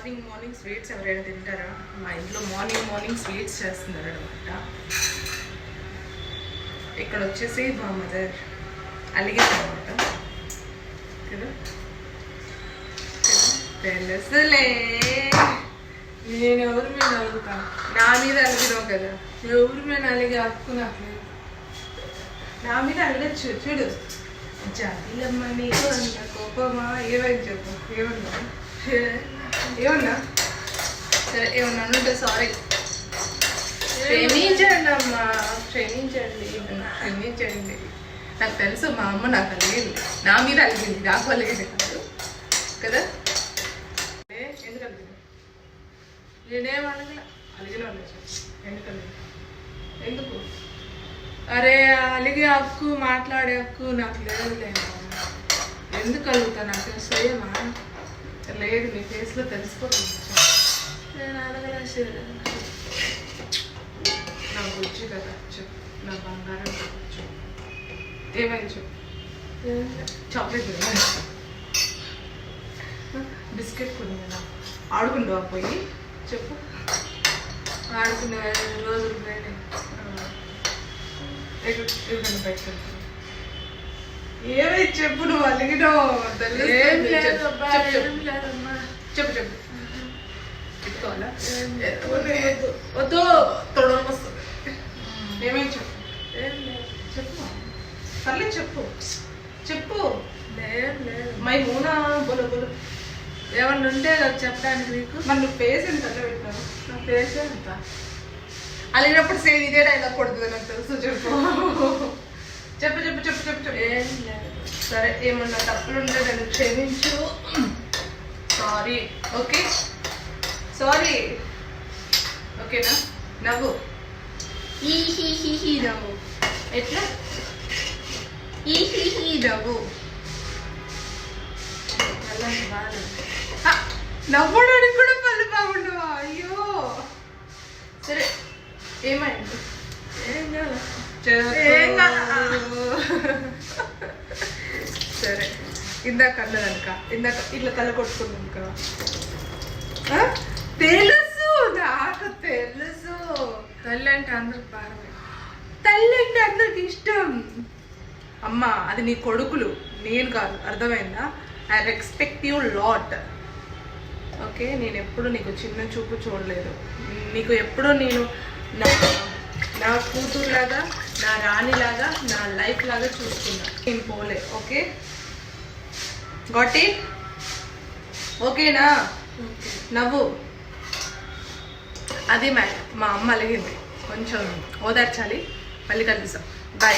Morning morning sweets ఎవరైనా తింటారా? మా ఇంట్లో మార్నింగ్ మార్నింగ్ స్వీట్స్ చేస్తున్నారు అనమాట ఇక్కడ వచ్చేసి మా మదర్ అలిగేది అనమాట కదా? తెలుసులే. నేను ఎవరి మీద అడుగుతా నా మీద అలిగినావు కదా? ఎవరి మీద అలిగి హక్కు నా మీద అలగచ్చు. చూడు. జాతిలమ్మ నీకు అంత కోపమా? ఏమని చెప్పు? ఏమన్నా ఏమన్నా? సరే ఏమన్నా ఉంటే సారీ క్షమించండి అమ్మా క్షమించండి. క్షమించండి. నాకు తెలుసు మా అమ్మ నాకు అలిగింది. నా మీద అలిగింది నాకు అలిగింది కాదు. కదా? ఎందుకు అలిగింది? నేనేం అడగల అలిగిన వాళ్ళు ఎందుకు అలిగింది? ఎందుకు? అరే అలిగే హక్కు మాట్లాడే హక్కు నాకు లేదు ఎందుకు అలుగుతా? నాకు స్వయమా? లేదు నీ ఫేస్లో తెలిసిపోతుంది. నా బుజ్జి కదా చెప్పు. నా బంగారం చెప్పు. ఏమైంది చెప్పు. చాక్లెట్ బిస్కెట్ కొనియనా ఆడుకుంటావా పోయి? చెప్పు. ఆడుకునే రోజులు పోయినాయి. ఏమై చెప్పు నువ్వు. లేదు చెప్పు, చెప్పు, పెట్టుకోవాలా వద్దు, తొడలు వస్తుంది. ఏమైంది చెప్పు. చెప్పు. తల్లి చెప్పు. చెప్పు. మై మూనా బోలు బోలు. ఏమన్నా ఉంటే కదా చెప్పడానికి నీకు. మరి నువ్వు ఫేస్ ఎంత అట్లా పెట్టినావు? నా పేరు ఎంత? అలిగినప్పుడు సేమ్ ఇదే డైలాగ్ కొడుతుంది నాకు తెలుసు చెప్పు చెప్పు చెప్పు చెప్పు చెప్పు ఏం లేదు సరే ఏమన్నా తప్పులు ఉంటే నన్ను క్షమించు. సారీ ఓకే సారీ ఓకేనా నవ్వు. ఈ హీ హీ హీ నవ్వు. ఎట్లా? ఈ హీ హీ నవ్వు. నవ్వడానికి కూడా పళ్ళు బాగుండవా? అయ్యో. సరే ఏమైంది? ఏం కాదు. ఏం కాదు. సరే ఇందాక అన్నదనుక ఇందాక ఇట్లా తల కొట్టుకున్నాక? తెలుసు నాకు తెలుసు. తల్లి అంటే అందరికి భారమే. తల్లి అంటే అందరికి ఇష్టం. అమ్మ అది నీ కొడుకులు నేను కాదు అర్థమైందా? I respect you lot okay నేను ఎప్పుడు నీకు చిన్న చూపు చూడలేదు. నీకు ఎప్పుడూ నేను నా నా కూతురులాగా నా రాణిలాగా నా లైఫ్ లాగా చూసుకున్నా. నేను పోలే ఓకే? గాట్ ఇట్ ఓకేనా ఓకే నవ్వు? అది మ్యాటర్. మా అమ్మ అలిగింది. కొంచెం ఓదార్చాలి. మళ్ళీ కలుస్తాం బాయ్